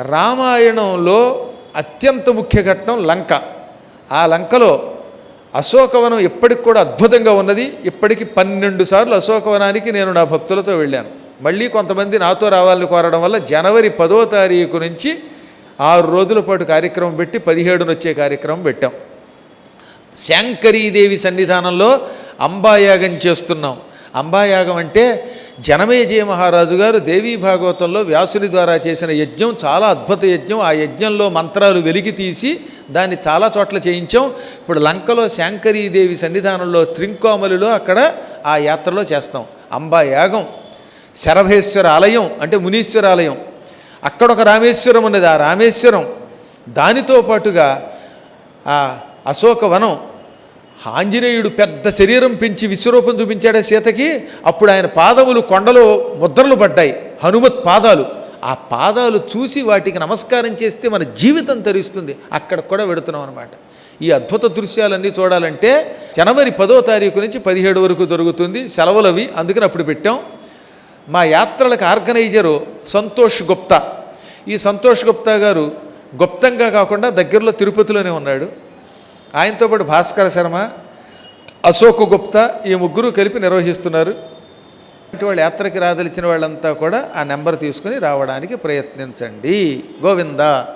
రామాయణంలో అత్యంత ముఖ్య ఘట్టం లంక. ఆ లంకలో అశోకవనం ఇప్పటికి కూడా అద్భుతంగా ఉన్నది. ఇప్పటికి పన్నెండు సార్లు అశోకవనానికి నేను నా భక్తులతో వెళ్ళాను. మళ్ళీ కొంతమంది నాతో రావాలని కోరడం వల్ల జనవరి పదో తారీఖు నుంచి ఆరు రోజుల పాటు కార్యక్రమం పెట్టి పదిహేడున వచ్చే కార్యక్రమం పెట్టాం. శాంకరీదేవి సన్నిధానంలో అంబాయాగం చేస్తున్నాం. అంబాయాగం అంటే జనమేజయ మహారాజు గారు దేవీ భాగవతంలో వ్యాసుని ద్వారా చేసిన యజ్ఞం చాలా అద్భుత యజ్ఞం. ఆ యజ్ఞంలో మంత్రాలు వెలికి తీసి దాన్ని చాలా చోట్ల చేయించాం. ఇప్పుడు లంకలో శాంకరీదేవి సన్నిధానంలో త్రింకోమలిలో అక్కడ ఆ యాత్రలో చేస్తాం. అంబాయాగం శరభేశ్వర ఆలయం అంటే మునీశ్వర ఆలయం అక్కడ ఒక రామేశ్వరం ఉన్నది. ఆ రామేశ్వరం దానితో పాటుగా ఆ అశోకవనం ఆంజనేయుడు పెద్ద శరీరం పెంచి విశ్వరూపం చూపించాడే సీతకి అప్పుడు ఆయన పాదములు కొండలో ముద్రలు పడ్డాయి హనుమత్ పాదాలు. ఆ పాదాలు చూసి వాటికి నమస్కారం చేస్తే మన జీవితం తరిస్తుంది. అక్కడ కూడా వెడుతున్నాం అనమాట ఈ అద్భుత దృశ్యాలన్నీ చూడాలంటే జనవరి పదో తారీఖు నుంచి పదిహేడు వరకు జరుగుతుంది. సెలవులవి అందుకని అప్పుడు పెట్టాం. మా యాత్రలకు ఆర్గనైజరు సంతోష్ గుప్తా. ఈ సంతోష్ గుప్తా గారు గుప్తంగా కాకుండా దగ్గరలో తిరుపతిలోనే ఉన్నాడు. ఆయనతో పాటు భాస్కర శర్మ అశోక్ గుప్తా ఈ ముగ్గురు కలిపి నిర్వహిస్తున్నారు. ఇటువంటి వాళ్ళు యాత్రకి రాదలిచిన వాళ్ళంతా కూడా ఆ నెంబర్ తీసుకుని రావడానికి ప్రయత్నించండి. గోవిందా.